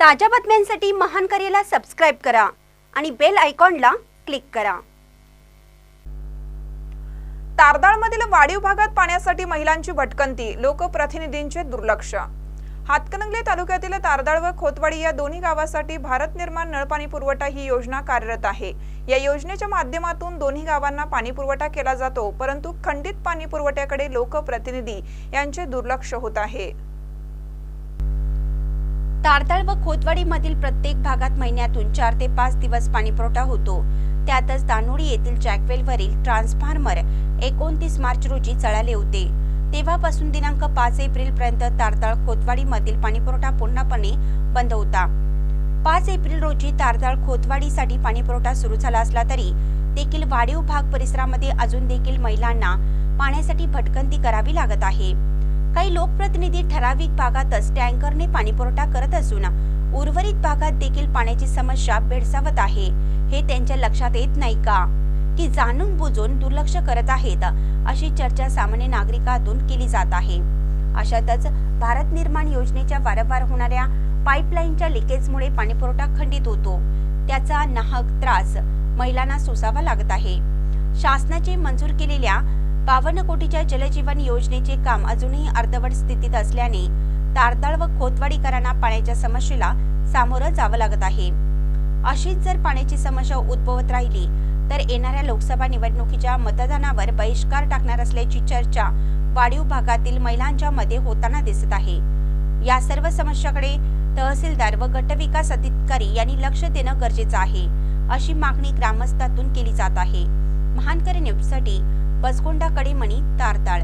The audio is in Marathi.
ताज्या बातम्यांसाठी महान करेला सबस्क्राईब करा आणि बेल आयकॉनला क्लिक करा. तारदाळमधील वाढीव भागात पाण्यासाठी महिलांची भटकंती लोकप्रतिनिधींचे दुर्लक्ष. हातकणंगले तालुक्यातील तारदाळ व खोतवाडी या दोन्ही गावासाठी भारत निर्माण नळपाणी पुरवठा ही योजना कार्यरत आहे. या योजनेच्या माध्यमातून दोन्ही गावांना पाणी पुरवठा केला जातो परंतु खंडित पाणी पुरवठ्याकडे लोकप्रतिनिधी यांचे दुर्लक्ष होत आहे. तारताळ व खोतवाडीमधील प्रत्येक भागात महिन्यातून चार ते पाच दिवस पाणीपुरवठा होतो. त्यातच दानोडी येथील जॅकवेलवरील ट्रान्सफॉर्मर एकोणतीस मार्च रोजी चळाले होते. तेव्हापासून दिनांक पाच एप्रिल पर्यंत खोतवाडीमधील पाणीपुरवठा पूर्णपणे बंद होता. पाच एप्रिल रोजी तारदाळ खोतवाडीसाठी पाणीपुरवठा सुरू झाला असला तरी देखील वाढीव भाग परिसरामध्ये अजून देखील महिलांना पाण्यासाठी भटकंती करावी लागत आहे. काही लोकप्रतिनिधी ठराविक भागातच टँकरने पाणीपुरवठा करत असून उर्वरित भागात देखील पाण्याची समस्या भेडसावत आहे. हे त्यांच्या लक्षात येत नाही का? की जाणून बुजून दुर्लक्ष करत आहेत अशी चर्चा सामान्य नागरिकातून केली जात आहे. अशातच भारत निर्माण योजनेच्या वारंवार होणाऱ्या पाईपलाईनच्या लिकेजमुळे पाणीपुरवठा खंडित होतो. त्याचा नाहक त्रास महिलांना सोसावा लागत आहे. शासनाचे मंजूर केलेल्या बावन्न कोटीच्या जलजीवन योजनेचे काम अजूनही अर्धवट स्थितीत असल्याने तारदाळ व खोतवाडीकरांना पाण्याच्या समस्येला सामोरं जावं लागत आहे. अशीच जर पाण्याची समस्या उद्भवत राहिली तर येणाऱ्या लोकसभा निवडणुकीच्या मतदानावर बहिष्कार टाकणार असल्याची चर्चा वाढीव भागातील महिलांच्या मध्ये होताना दिसत आहे. या सर्व समस्याकडे तहसीलदार व गटविकास अधिकारी यांनी लक्ष देणं गरजेचं आहे अशी मागणी ग्रामस्थातून केली जात आहे. महानकर न्यूजसाठी बसगोंडा कडेमणी तारताळ